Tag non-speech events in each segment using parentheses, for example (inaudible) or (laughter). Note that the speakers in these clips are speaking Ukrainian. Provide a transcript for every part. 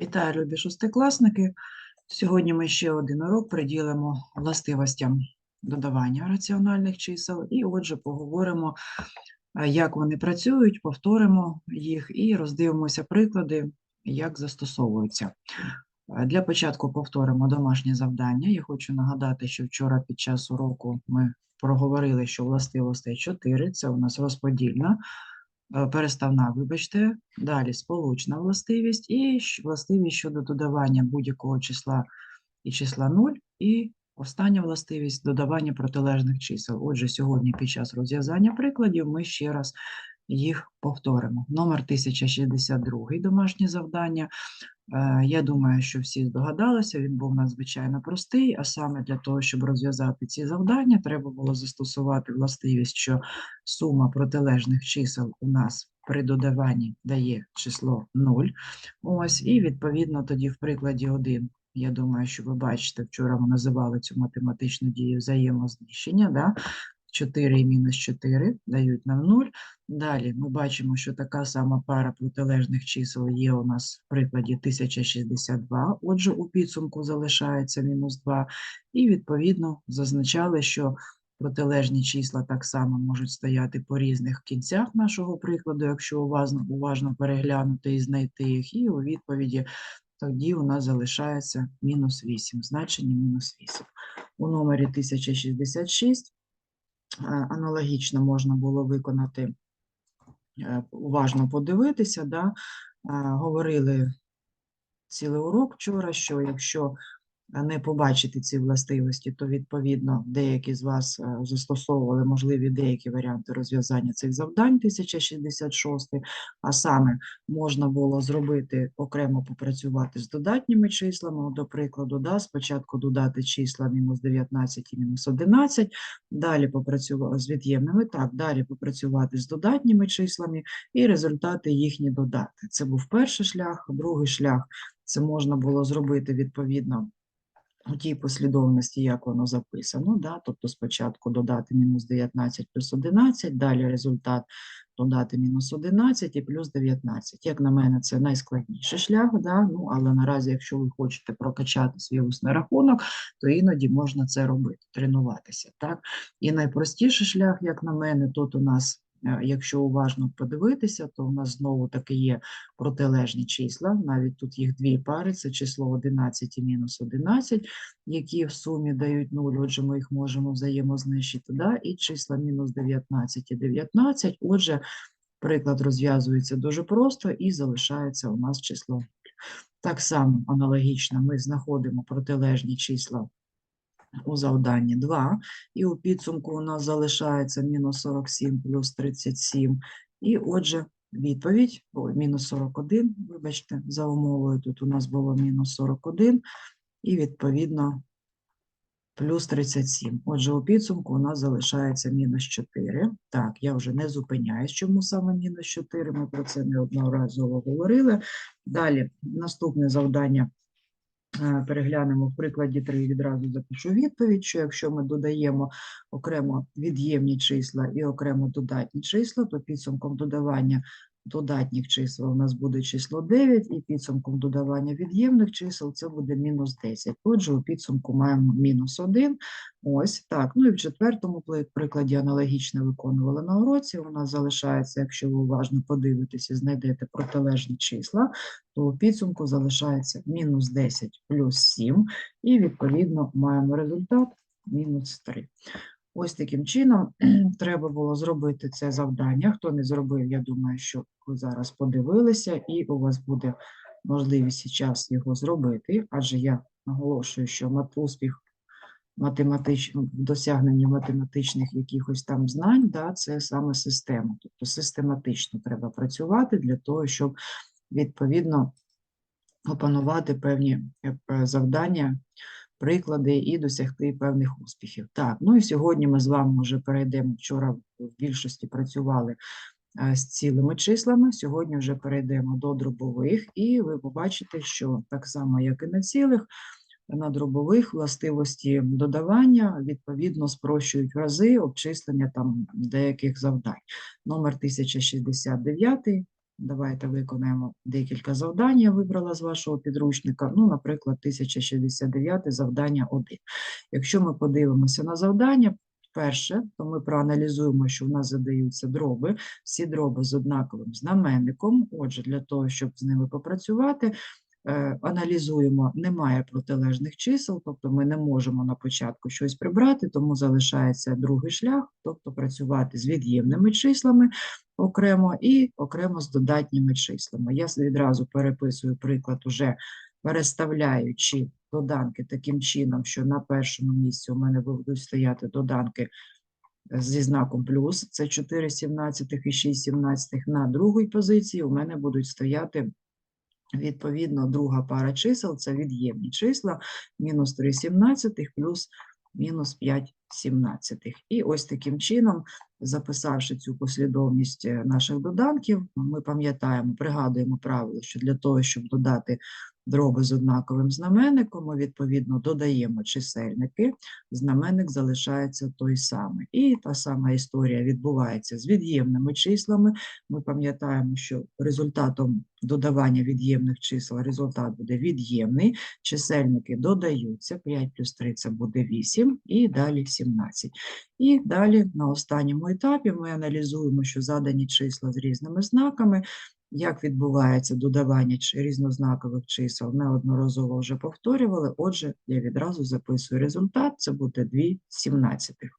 Вітаю, любі шостикласники. Сьогодні ми ще один урок приділимо властивостям додавання раціональних чисел, і отже, поговоримо, як вони працюють, повторимо їх і роздивимося приклади, як застосовуються. Для початку повторимо домашнє завдання. Я хочу нагадати, що вчора під час уроку ми проговорили, що властивостей 4 – це у нас розподільна, переставна, вибачте, далі сполучна властивість і властивість щодо додавання будь-якого числа і числа 0, і остання властивість додавання протилежних чисел. Отже, сьогодні під час розв'язання прикладів ми ще раз їх повторимо. Номер 1062 домашнє завдання. Е, Я думаю, що всі здогадалися, він був надзвичайно простий, а саме для того, щоб розв'язати ці завдання, треба було застосувати властивість, що сума протилежних чисел у нас при додаванні дає число 0. Ось, і відповідно тоді в прикладі 1, я думаю, що ви бачите, вчора ми називали цю математичну дію взаємознищення, да? 4 і мінус 4 дають нам 0. Далі ми бачимо, що така сама пара протилежних чисел є у нас в прикладі 1062, отже, у підсумку залишається мінус 2, і відповідно зазначали, що протилежні числа так само можуть стояти по різних кінцях нашого прикладу, якщо уважно, уважно переглянути і знайти їх, і у відповіді тоді у нас залишається мінус 8, значення мінус 8. У номері 1066 е, аналогічно можна було виконати е, уважно подивитися, да, е, говорили цілий урок вчора, що якщо е, не побачити ці властивості, то відповідно деякі з вас е, застосовували можливі деякі варіанти розв'язання цих завдань 1066, а саме можна було зробити окремо попрацювати з додатніми числами, до прикладу, да, спочатку додати числа мінус 19 і мінус 11, далі попрацювати з від'ємними, так, далі попрацювати з додатніми числами і результати їхні додати. Це був перший шлях, другий шлях це можна було зробити відповідно у тій послідовності, як воно записано, да? тобто спочатку додати мінус 19 плюс 11, далі результат додати мінус 11 і плюс 19. Як на мене, це найскладніший шлях, да? ну, але наразі, якщо ви хочете прокачати свій усний рахунок, то іноді можна це робити, тренуватися. Так? І найпростіший шлях, як на мене, тут у нас, якщо уважно подивитися, то у нас знову таки є протилежні числа, навіть тут їх дві пари, це число 11 і мінус 11, які в сумі дають 0, отже, ми їх можемо взаємознищити, да? і числа мінус 19 і 19, отже, приклад розв'язується дуже просто і залишається у нас число. Так само аналогічно ми знаходимо протилежні числа у завданні 2, і у підсумку у нас залишається мінус 47 плюс 37, і отже, відповідь, мінус 41, вибачте, за умовою тут у нас було мінус 41, і відповідно плюс 37. Отже, у підсумку у нас залишається мінус 4. Так, я вже не зупиняюсь, чому саме мінус 4, ми про це неодноразово говорили. Далі, наступне завдання переглянемо в прикладі 3, відразу запишу відповідь, що якщо ми додаємо окремо від'ємні числа і окремо додатні числа, то підсумком додавання додатніх чисел у нас буде число 9, і підсумком додавання від'ємних чисел це буде мінус 10. Отже, у підсумку маємо мінус 1. Ось так. Ну і в четвертому прикладі аналогічно виконували на уроці. У нас залишається, якщо ви уважно подивитесь знайдете протилежні числа, то у підсумку залишається мінус 10 плюс 7, і відповідно маємо результат мінус 3. Ось таким чином (clears throat) треба було зробити це завдання. Хто не зробив, я думаю, що ви зараз подивилися, і у вас буде можливість і час його зробити, адже я наголошую, що успіх математич... в досягненні математичних якихось там знань, да, це саме система. Тобто систематично треба працювати для того, щоб відповідно опанувати певні е, завдання, приклади і досягти певних успіхів. Так, ну і сьогодні ми з вами вже перейдемо. Вчора в більшості працювали е, з цілими числами. Сьогодні вже перейдемо до дробових, і ви побачите, що так само, як і на цілих, на дробових властивості додавання відповідно спрощують рази обчислення там деяких завдань. Номер 1069 Давайте виконаємо декілька завдань. Я вибрала з вашого підручника. Ну, наприклад, 1069 завдання 1. Якщо ми подивимося на завдання, перше, то ми проаналізуємо, що в нас задаються дроби, всі дроби з однаковим знаменником. Отже, для того, щоб з ними попрацювати, аналізуємо, немає протилежних чисел, тобто ми не можемо на початку щось прибрати, тому залишається другий шлях, тобто працювати з від'ємними числами окремо і окремо з додатніми числами. Я відразу переписую приклад уже переставляючи доданки таким чином, що на першому місці у мене будуть стояти доданки е, зі знаком плюс, це 4 сімнадцятих і 6 сімнадцятих. На другій позиції у мене будуть стояти Відповідно, друга пара чисел це від'ємні числа, мінус 3 сімнадцятих плюс мінус 5 сімнадцятих. І ось таким чином, записавши цю послідовність е, наших доданків, ми пам'ятаємо, пригадуємо правило, що для того, щоб додати дроби з однаковим знаменником, ми відповідно додаємо чисельники, знаменник залишається той самий. І та сама історія відбувається з від'ємними числами. Ми пам'ятаємо, що результатом додавання від'ємних чисел результат буде від'ємний, чисельники додаються, 5 плюс 3 це буде 8, і далі 17. І далі на останньому етапі ми аналізуємо, що задані числа з різними знаками, як відбувається додавання різнознакових чисел, неодноразово вже повторювали. Отже, я відразу записую результат, це буде 2 сімнадцятих.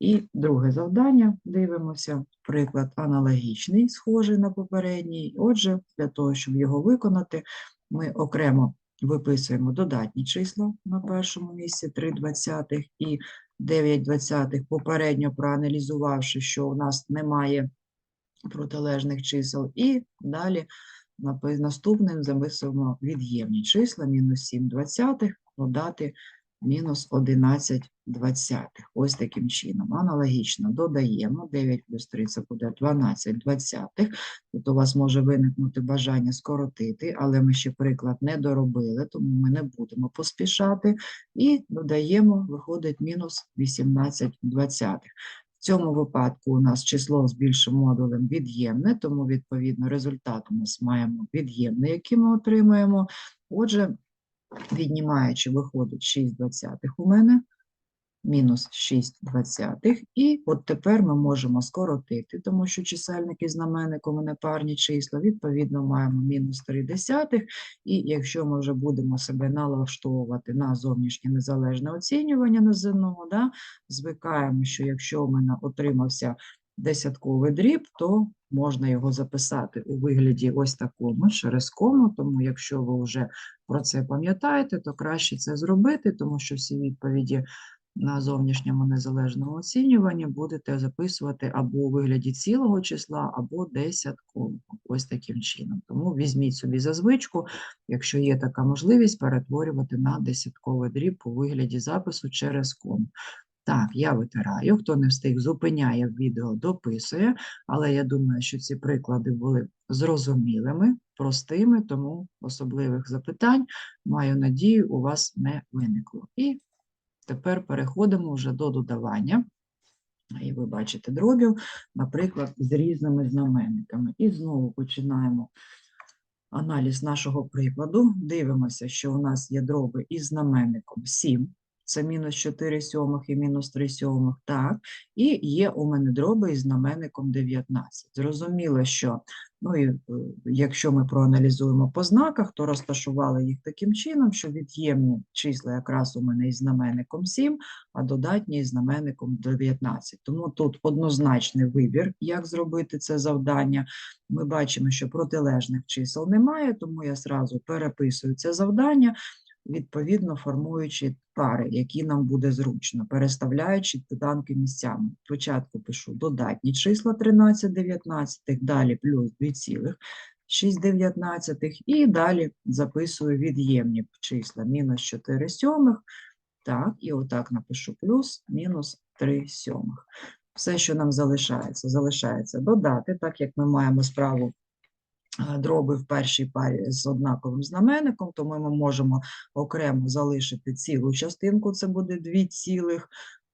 І друге завдання, дивимося, приклад аналогічний, схожий на попередній. Отже, для того, щоб його виконати, ми окремо виписуємо додатні числа на першому місці 3 двадцятих і 9 двадцятих, попередньо проаналізувавши, що у нас немає протилежних чисел, і далі наступним записуємо від'ємні числа, мінус 7 двадцятих, додати мінус 11 двадцятих. Ось таким чином. Аналогічно додаємо 9 плюс 3 це буде 12 двадцятих. Тут у вас може виникнути бажання скоротити, але ми ще приклад не доробили, тому ми не будемо поспішати. І додаємо, виходить мінус 18 двадцятих. Цьому випадку у нас число з більшим модулем від'ємне, тому відповідно результат у нас маємо від'ємний, який ми отримаємо. Отже, віднімаючи, виходить 6 двадцятих у мене, мінус 6 двадцятих. І от тепер ми можемо скоротити, тому що чисельник і знаменник парні числа, відповідно маємо мінус 3 десятих. І якщо ми вже будемо себе налаштовувати на зовнішнє незалежне оцінювання на ЗНО, да, звикаємо, що якщо у мене отримався десятковий дріб, то можна його записати у вигляді ось такому, через кому, тому якщо ви вже про це пам'ятаєте, то краще це зробити, тому що всі відповіді на зовнішньому незалежному оцінюванні будете записувати або у вигляді цілого числа, або десяткового, ось таким чином. Тому візьміть собі за звичку, якщо є така можливість, перетворювати на десятковий дріб у вигляді запису через кому. Так, я витираю, хто не встиг, зупиняє відео, дописує, але я думаю, що ці приклади були зрозумілими, простими, тому особливих запитань, маю надію, у вас не виникло. І тепер переходимо вже до додавання. І ви бачите дробів, наприклад, з різними знаменниками. І знову починаємо аналіз нашого прикладу. Дивимося, що у нас є дроби із знаменником 7, це мінус 4 сьомих і мінус 3 сьомих, так. І є у мене дроби із знаменником 19. Зрозуміло, що ну, і, е, якщо ми проаналізуємо по знаках, то розташували їх таким чином, що від'ємні числа якраз у мене із знаменником 7, а додатні із знаменником 19. Тому тут однозначний вибір, як зробити це завдання. Ми бачимо, що протилежних чисел немає, тому я зразу переписую це завдання, відповідно формуючи пари, які нам буде зручно, переставляючи доданки місцями. Спочатку пишу додатні числа 13 19, далі плюс 2,6 19, і далі записую від'ємні числа мінус 4 сьомих, так, і отак напишу плюс мінус 3 сьомих. Все, що нам залишається, залишається додати, так як ми маємо справу дроби в першій парі з однаковим знаменником, тому ми можемо окремо залишити цілу частинку, це буде 2 цілих,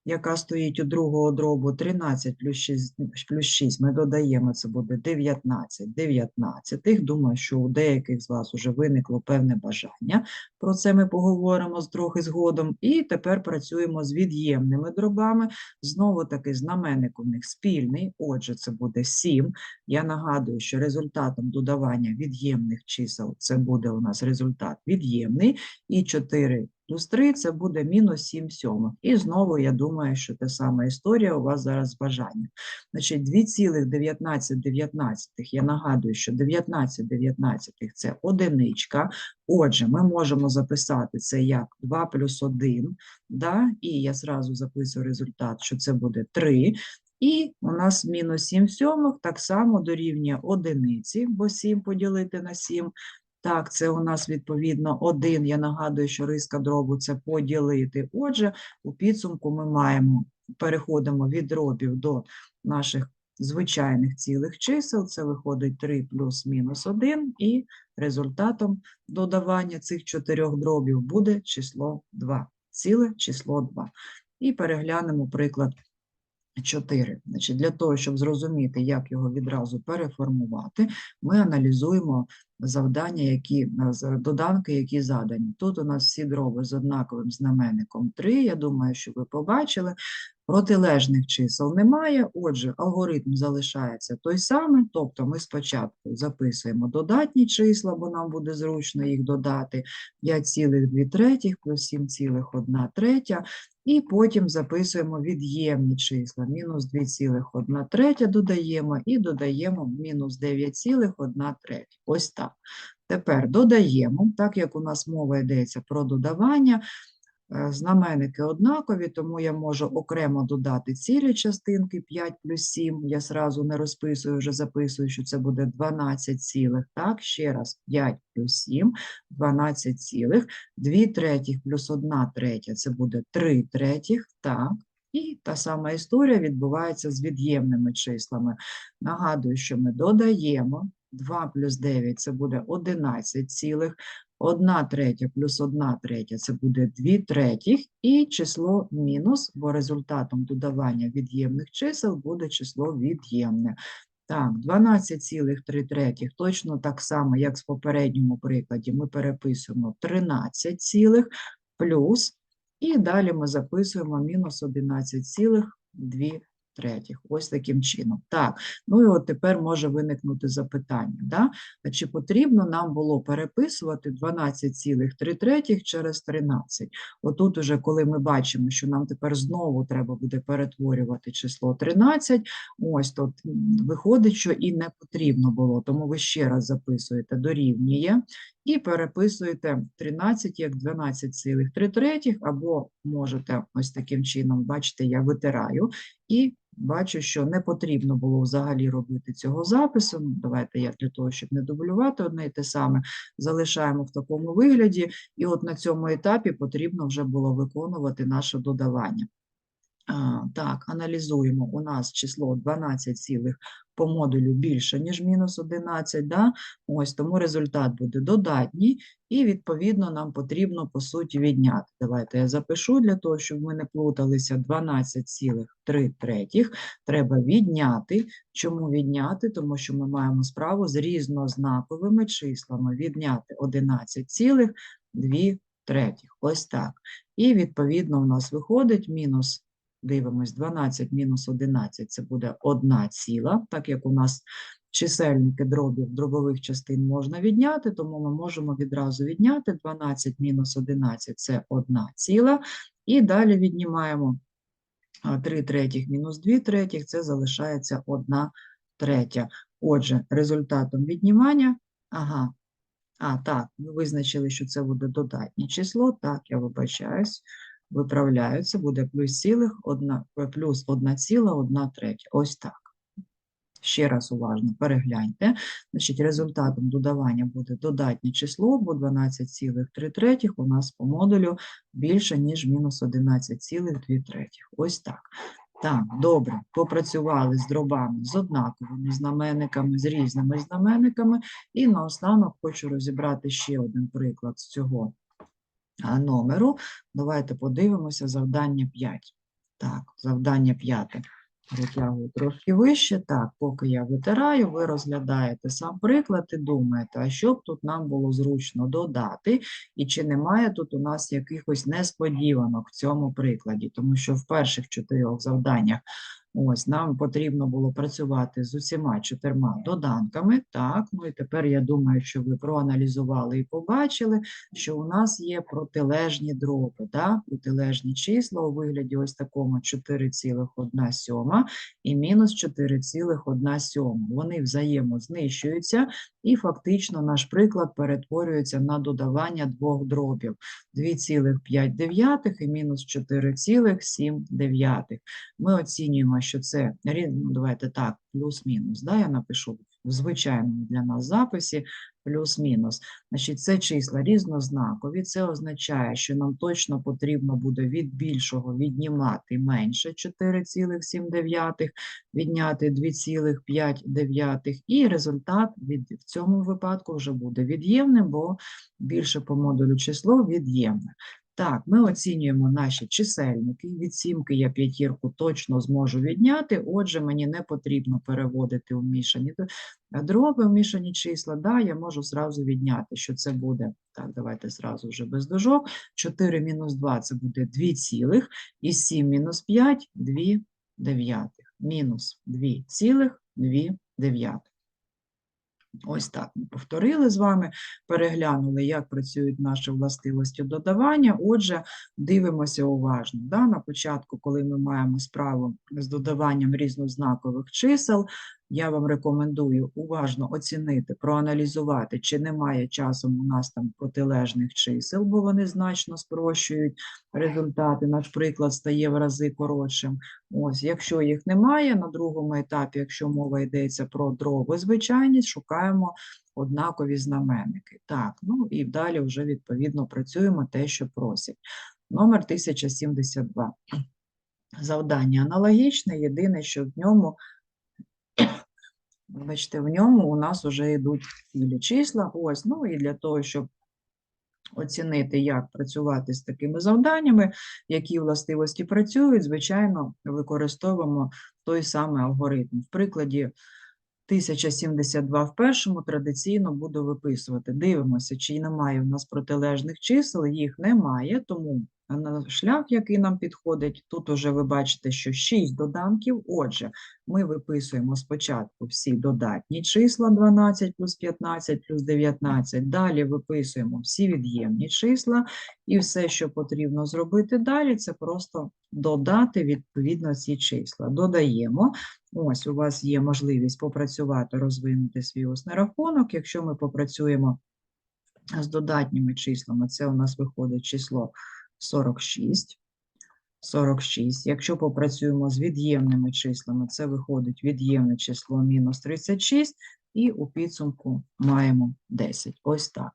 яка стоїть у другого дробу 13 плюс 6, плюс 6 ми додаємо, це буде 19 дев'ятнадцятих. Думаю, що у деяких з вас вже виникло певне бажання. Про це ми поговоримо з трохи згодом. І тепер працюємо з від'ємними дробами. Знову таки знаменник у них спільний, отже, це буде 7. Я нагадую, що результатом додавання від'ємних чисел це буде у нас результат від'ємний, і 4 плюс 3 це буде мінус 7 сьомих. І знову я думаю, що та сама історія у вас зараз з бажанням. Значить, 2,19, я нагадую, що 19 дев'ятнадцятих – це одиничка. Отже, ми можемо записати це як 2 плюс 1, да? і я зразу записую результат, що це буде 3. І у нас мінус 7 сьомих так само дорівнює одиниці, бо 7 поділити на 7. Так, це у нас відповідно 1. Я нагадую, що риска дробу це поділити. Отже, у підсумку ми маємо, переходимо від дробів до наших звичайних цілих чисел. Це виходить 3 плюс мінус 1, і результатом додавання цих чотирьох дробів буде число 2. Ціле число 2. І переглянемо приклад 4. Значить, для того, щоб зрозуміти, як його відразу переформувати, ми аналізуємо завдання, які, доданки, які задані. Тут у нас всі дроби з однаковим знаменником 3, я думаю, що ви побачили. Протилежних чисел немає, отже, алгоритм залишається той самий, тобто ми спочатку записуємо додатні числа, бо нам буде зручно їх додати, 5,2 третіх плюс 7,1 третя, і потім записуємо від'ємні числа, мінус 2,1 третя додаємо і додаємо мінус 9,1 третя. Ось так. Тепер додаємо, так як у нас мова йдеться про додавання, знаменники однакові, тому я можу окремо додати цілі частинки 5 плюс 7. Я зразу не розписую, вже записую, що це буде 12 цілих. Так, ще раз, 5 плюс 7, 12 цілих. 2 третіх плюс 1 третя – це буде 3 третіх. Так. І та сама історія відбувається з від'ємними числами. Нагадую, що ми додаємо 2 плюс 9 – це буде 11 цілих. 1 третя плюс 1 третя – це буде 2 третіх, і число мінус, бо результатом додавання від'ємних чисел буде число від'ємне. Так, 12,3 третіх, точно так само, як в попередньому прикладі, ми переписуємо 13 цілих плюс, і далі ми записуємо мінус 11,2 третіх. Ось таким чином. Так, ну і от тепер може виникнути запитання, да? А чи потрібно нам було переписувати 12,3 третіх через 13? Отут уже, коли ми бачимо, що нам тепер знову треба буде перетворювати число 13, ось тут виходить, що і не потрібно було, тому ви ще раз записуєте дорівнює і переписуєте 13 як 12,3 третіх, або можете ось таким чином, бачите, я витираю і бачу, що не потрібно було взагалі робити цього запису. Ну, Давайте я для того, щоб не дублювати одне і те саме, залишаємо в такому вигляді, і от на цьому етапі потрібно вже було виконувати наше додавання. Так, аналізуємо. У нас число 12 цілих по модулю більше, ніж мінус 11, да? Ось, тому результат буде додатній, і, відповідно, нам потрібно, по суті, відняти. Давайте я запишу для того, щоб ми не плуталися, 12,3 третіх треба відняти. Чому відняти? Тому що ми маємо справу з різнознаковими числами. Відняти 11,2 третіх. Ось так. І, відповідно, у нас виходить мінус Дивимось, 12 мінус 11 – це буде 1 ціла, так як у нас чисельники дробів, дробових частин можна відняти, тому ми можемо відразу відняти. 12 мінус 11 – це 1 ціла, і далі віднімаємо 3 третіх мінус 2 третіх – це залишається 1 третя. Отже, результатом віднімання, ага, а, так, ми визначили, що це буде додатнє число, так, я вибачаюсь, виправляються, буде плюс цілих одна, плюс 1 ціла 1 третя. Ось так. Ще раз уважно перегляньте. Значить, результатом додавання буде додатнє число, бо 12,3 третіх у нас по модулю більше, ніж мінус 11,2 третіх. Ось так. Так, добре, попрацювали з дробами з однаковими знаменниками, з різними знаменниками. І наостанок хочу розібрати ще один приклад з цього номеру. Давайте подивимося завдання 5. Так, завдання п'яте. Витягую трошки вище. Так, поки я витираю, ви розглядаєте сам приклад і думаєте, а що б тут нам було зручно додати, і чи немає тут у нас якихось несподіванок в цьому прикладі, тому що в перших чотирьох завданнях ось нам потрібно було працювати з усіма чотирма доданками. Так, ну і тепер я думаю, що ви проаналізували і побачили, що у нас є протилежні дроби, да? протилежні числа у вигляді ось такому 4,1 сьома і мінус 4,1 сьома. Вони взаємознищуються, і фактично наш приклад перетворюється на додавання двох дробів 2,5 і мінус 4,7. Ми оцінюємо, що це ну, давайте так, плюс-мінус. Да? Я напишу в звичайному для нас записі плюс-мінус. Значить, це числа різнознакові. Це означає, що нам точно потрібно буде від більшого віднімати менше 4,7, відняти 2,5, і результат від, в цьому випадку вже буде від'ємним, бо більше по модулю число від'ємне. Так, ми оцінюємо наші чисельники. Від сімки я п'ятірку точно зможу відняти, отже, мені не потрібно переводити у мішані дроби, у мішані числа. Да, я можу зразу відняти, що це буде. Так, давайте зразу вже без дужок. 4 мінус 2 це буде 2 цілих, і 7 мінус 5 – 2 дев'ятих. Мінус 2 цілих 2 дев'ятих. Ось так ми повторили з вами, переглянули, як працюють наші властивості додавання. Отже, дивимося уважно. Да? На початку, коли ми маємо справу з додаванням різнознакових чисел, я вам рекомендую уважно оцінити, проаналізувати, чи немає часом у нас там протилежних чисел, бо вони значно спрощують результати. Наш приклад стає в рази коротшим. Ось, якщо їх немає, на другому етапі, якщо мова йдеться про дроби звичайні, шукаємо однакові знаменники. Так, ну і далі вже відповідно працюємо те, що просять. Номер 1072. Завдання аналогічне, єдине, що в ньому, (coughs) бачите, в ньому у нас вже йдуть цілі числа. Ось, ну і для того, щоб оцінити, як працювати з такими завданнями, які властивості працюють, звичайно, використовуємо той самий алгоритм. В прикладі 1072 в першому традиційно буду виписувати. Дивимося, чи немає в нас протилежних чисел, їх немає, тому на шлях, який нам підходить, тут уже ви бачите, що 6 доданків. Отже, ми виписуємо спочатку всі додатні числа 12 плюс 15 плюс 19, далі виписуємо всі від'ємні числа, і все, що потрібно зробити далі, це просто додати відповідно ці числа. Додаємо. Ось у вас є можливість попрацювати, розвинути свій усний рахунок. Якщо ми попрацюємо з додатніми числами, це у нас виходить число 46. 46. Якщо попрацюємо з від'ємними числами, це виходить від'ємне число мінус 36, і у підсумку маємо 10. Ось так.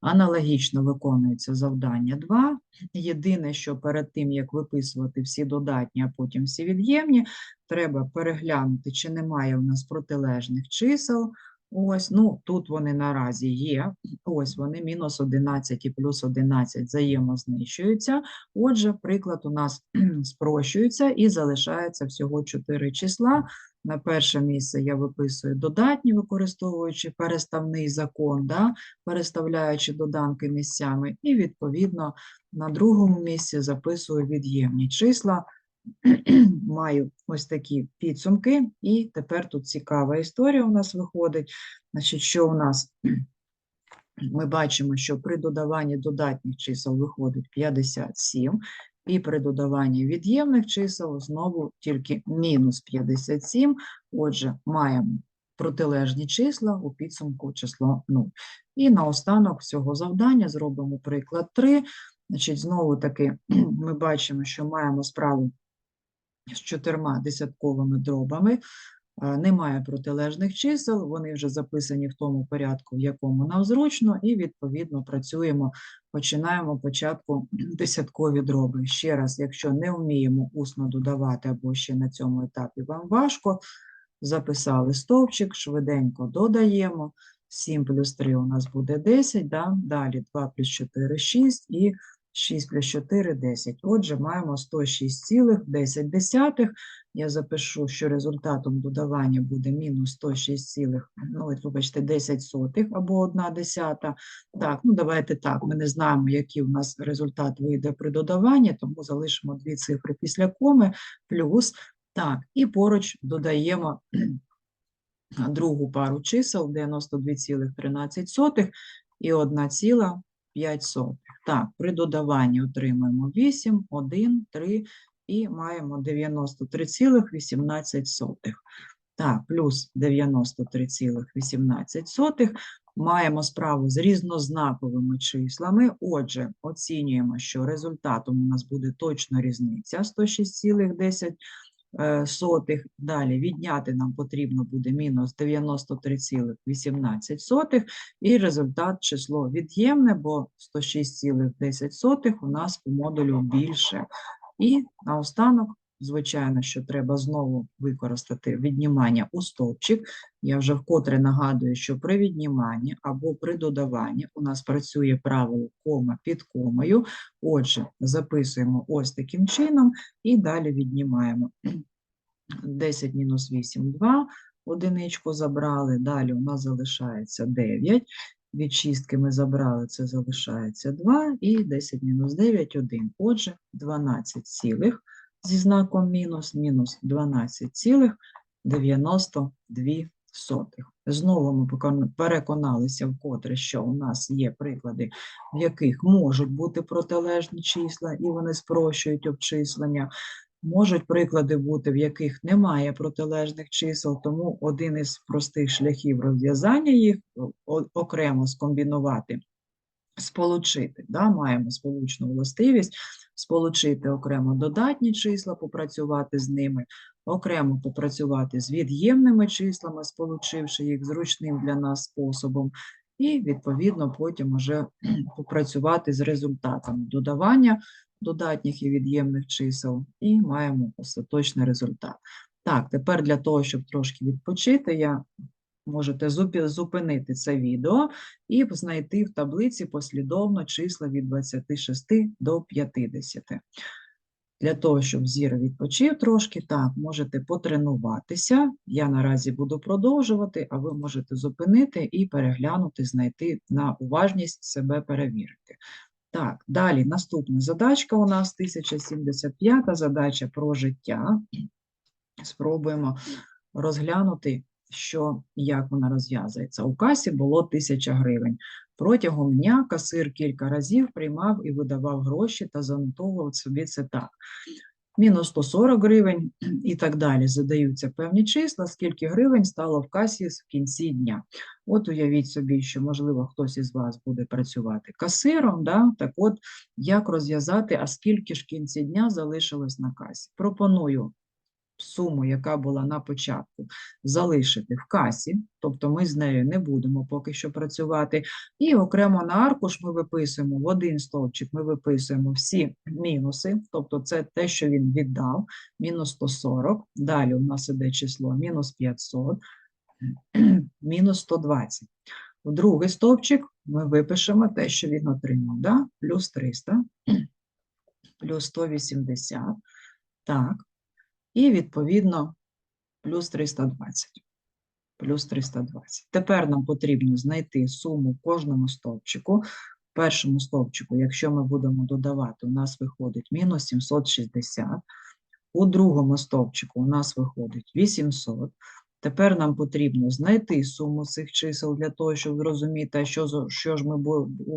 Аналогічно виконується завдання 2. Єдине, що перед тим, як виписувати всі додатні, а потім всі від'ємні, треба переглянути, чи немає у нас протилежних чисел. Ось, ну, тут вони наразі є. Ось вони мінус 11 і плюс 11 взаємознищуються. Отже, приклад у нас (clears throat) спрощується і залишається всього 4 числа. На перше місце я виписую додатні, використовуючи переставний закон, да, переставляючи доданки місцями, і відповідно на другому місці записую від'ємні числа. (clears throat) Маю ось такі підсумки, і тепер тут цікава історія у нас виходить. Значить, що у нас? (clears throat) Ми бачимо, що при додаванні додатніх чисел виходить 57, і при додаванні від'ємних чисел знову тільки мінус 57. Отже, маємо протилежні числа у підсумку число 0. І наостанок всього завдання зробимо приклад 3. Значить, знову таки (clears throat) ми бачимо, що маємо справу з чотирма десятковими дробами. Е, Немає протилежних чисел, вони вже записані в тому порядку, в якому нам зручно, і відповідно працюємо, починаємо початку (clears throat) десяткові дроби. Ще раз, якщо не вміємо усно додавати або ще на цьому етапі вам важко, записали стовпчик, швиденько додаємо. 7 плюс 3 у нас буде 10, да? далі 2 плюс 4 – 6, і 6 плюс 4 – 10. Отже, маємо 106,10. Я запишу, що результатом додавання буде мінус 106, ну, от, вибачте, 10 сотих або 1 десята. Так, ну давайте так, ми не знаємо, який у нас результат вийде при додаванні, тому залишимо дві цифри після коми, плюс, так, і поруч додаємо (clears throat) другу пару чисел 92,13 і 1,5. Так, при додаванні отримаємо 8, 1, 3 і маємо 93,18. Так, плюс 93,18. Маємо справу з різнознаковими числами. Отже, оцінюємо, що результатом у нас буде точно різниця 106,10 е, сотих. Далі відняти нам потрібно буде мінус 93,18 і результат число від'ємне, бо 106,10 у нас по модулю більше. І наостанок, звичайно, що треба знову використати віднімання у стовпчик. Я вже вкотре нагадую, що при відніманні або при додаванні у нас працює правило кома під комою. Отже, записуємо ось таким чином і далі віднімаємо. 10 мінус 8 – 2, одиничку забрали, далі у нас залишається 9, від шістки ми забрали, це залишається 2, і 10 мінус 9 – 1. Отже, 12 цілих зі знаком мінус, мінус 12,92 сотих. Знову ми переконалися вкотре, що у нас є приклади, в яких можуть бути протилежні числа, і вони спрощують обчислення. Можуть приклади бути, в яких немає протилежних чисел, тому один із простих шляхів розв'язання їх окремо скомбінувати, сполучити. Да? Маємо сполучну властивість, сполучити окремо додатні числа, попрацювати з ними, окремо попрацювати з від'ємними числами, сполучивши їх зручним для нас способом, і, відповідно, потім уже (clears throat) попрацювати з результатами додавання додатніх і від'ємних чисел, і маємо остаточний результат. Так, тепер для того, щоб трошки відпочити, я можете зупинити це відео і знайти в таблиці послідовно числа від 26 до 50. Для того, щоб зір відпочив трошки, так, можете потренуватися. Я наразі буду продовжувати, а ви можете зупинити і переглянути, знайти на уважність себе перевірити. Так, далі наступна задачка у нас 1075 задача про життя. Спробуємо розглянути, що, як вона розв'язується. У касі було 1000 гривень. Протягом дня касир кілька разів приймав і видавав гроші та занотовував собі це так. Мінус 140 гривень (clears throat) і так далі. Задаються певні числа, скільки гривень стало в касі в кінці дня. От уявіть собі, що, можливо, хтось із вас буде працювати касиром, да? так от, як розв'язати, а скільки ж в кінці дня залишилось на касі. Пропоную суму, яка була на початку, залишити в касі, тобто ми з нею не будемо поки що працювати. І окремо на аркуш ми виписуємо в один стовпчик, ми виписуємо всі мінуси, тобто це те, що він віддав, мінус 140, далі у нас іде число мінус 500, мінус 120. В другий стовпчик ми випишемо те, що він отримав, да? плюс 300, плюс 180, так, і відповідно плюс 320. Плюс 320. Тепер нам потрібно знайти суму кожному стовпчику. В першому стовпчику, якщо ми будемо додавати, у нас виходить мінус 760. У другому стовпчику у нас виходить 800. Тепер нам потрібно знайти суму цих чисел для того, щоб зрозуміти, що, що ж ми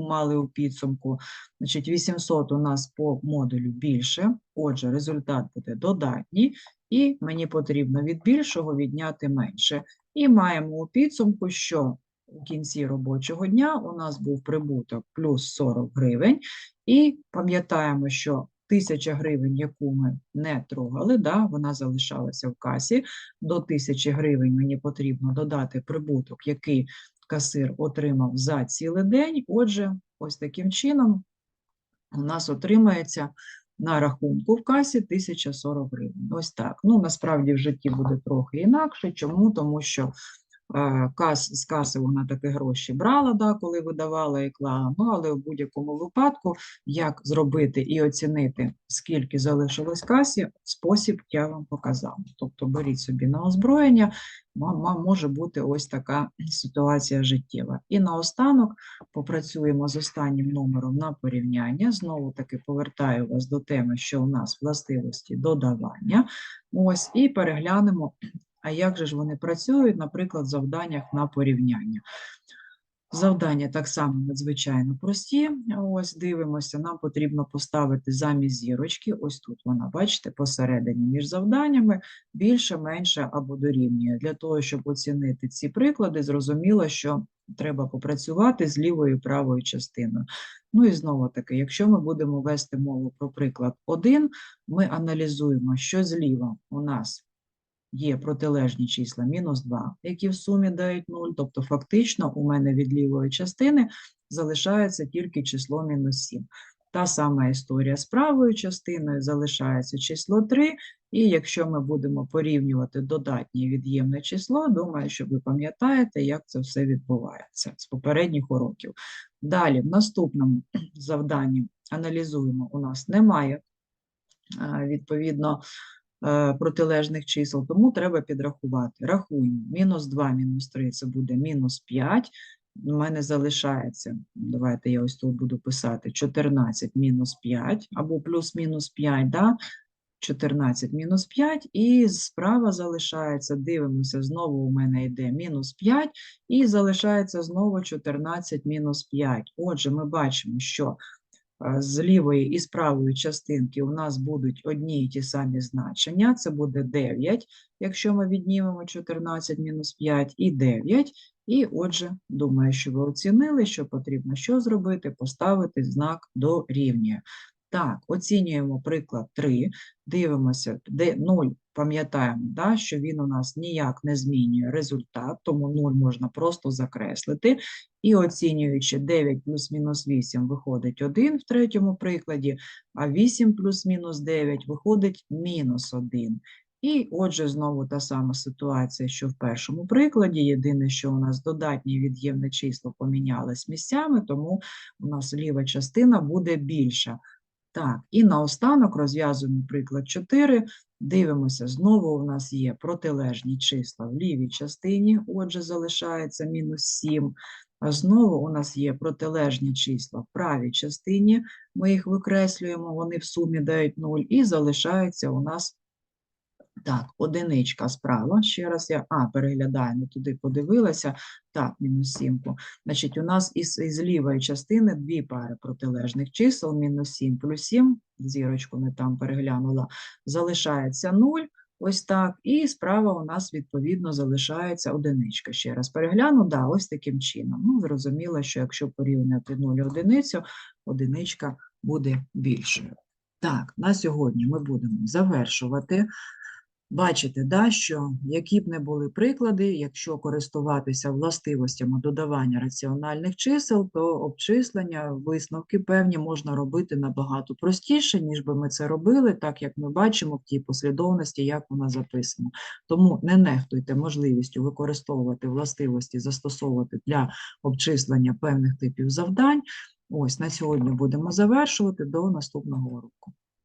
мали у підсумку. Значить, 800 у нас по модулю більше, отже, результат буде додатній, і мені потрібно від більшого відняти менше. І маємо у підсумку, що у кінці робочого дня у нас був прибуток плюс 40 гривень, і пам'ятаємо, що 1000 гривень, яку ми не трогали, да, вона залишалася в касі. До 1000 гривень мені потрібно додати прибуток, який касир отримав за цілий день. Отже, ось таким чином у нас отримається на рахунку в касі 1040 гривень. Ось так. Ну, насправді в житті буде трохи інакше. Чому? Тому що кас, з каси вона таки гроші брала, да, коли видавала і клала. Ну, але в будь-якому випадку, як зробити і оцінити, скільки залишилось касі, спосіб я вам показав. Тобто беріть собі на озброєння, може бути ось така ситуація життєва. І наостанок попрацюємо з останнім номером на порівняння. Знову таки повертаю вас до теми, що у нас властивості додавання. Ось, і переглянемо, а як же ж вони працюють, наприклад, в завданнях на порівняння. Завдання так само надзвичайно прості. Ось дивимося, нам потрібно поставити замість зірочки. Ось тут вона, бачите, посередині між завданнями більше, менше або дорівнює. Для того, щоб оцінити ці приклади, зрозуміло, що треба попрацювати з лівою і правою частиною. Ну і знову таки, якщо ми будемо вести мову про приклад 1, ми аналізуємо, що зліва у нас є протилежні числа мінус 2, які в сумі дають 0, тобто фактично у мене від лівої частини залишається тільки число мінус 7. Та сама історія з правою частиною залишається число 3, і якщо ми будемо порівнювати додатнє від'ємне число, думаю, що ви пам'ятаєте, як це все відбувається з попередніх уроків. Далі, в наступному завданні аналізуємо, у нас немає е, відповідно протилежних чисел, тому треба підрахувати. Рахуємо. Мінус 2, мінус 3 – це буде мінус 5. У мене залишається, давайте я ось тут буду писати, 14 мінус 5, або плюс-мінус 5, да? 14 мінус 5, і справа залишається, дивимося, знову у мене йде мінус 5, і залишається знову 14 мінус 5. Отже, ми бачимо, що е, з лівої і з правої частинки у нас будуть одні й ті самі значення. Це буде 9, якщо ми віднімемо 14 мінус 5 і 9. І отже, думаю, що ви оцінили, що потрібно що зробити? Поставити знак дорівнює. Так, оцінюємо приклад 3, дивимося, де 0, пам'ятаємо, да, що він у нас ніяк не змінює результат, тому 0 можна просто закреслити. І оцінюючи 9 плюс-мінус 8 виходить 1 в третьому прикладі, а 8 плюс-мінус 9 виходить мінус 1. І отже, знову та сама ситуація, що в першому прикладі. Єдине, що у нас додатнє від'ємне число помінялись місцями, тому у нас ліва частина буде більша. Так, і наостанок розв'язуємо приклад 4. Дивимося, знову у нас є протилежні числа в лівій частині, отже, залишається мінус 7. А знову у нас є протилежні числа в правій частині, ми їх викреслюємо, вони в сумі дають 0, і залишається у нас так, одиничка справа. Ще раз я а, переглядаю, не туди подивилася. Так, мінус 7. Значить, у нас із, із лівої частини дві пари протилежних чисел, мінус 7 плюс 7, зірочку не там переглянула, залишається 0, ось так, і справа у нас, відповідно, залишається одиничка. Ще раз перегляну, да, ось таким чином. Ну, зрозуміло, що якщо порівняти 0 і одиницю, одиничка буде більшою. Так, на сьогодні ми будемо завершувати. Бачите, да, що які б не були приклади, якщо користуватися властивостями додавання раціональних чисел, то обчислення, висновки певні можна робити набагато простіше, ніж би ми це робили, так як ми бачимо в тій послідовності, як вона записана. Тому не нехтуйте можливістю використовувати властивості, застосовувати для обчислення певних типів завдань. Ось на сьогодні будемо завершувати до наступного уроку.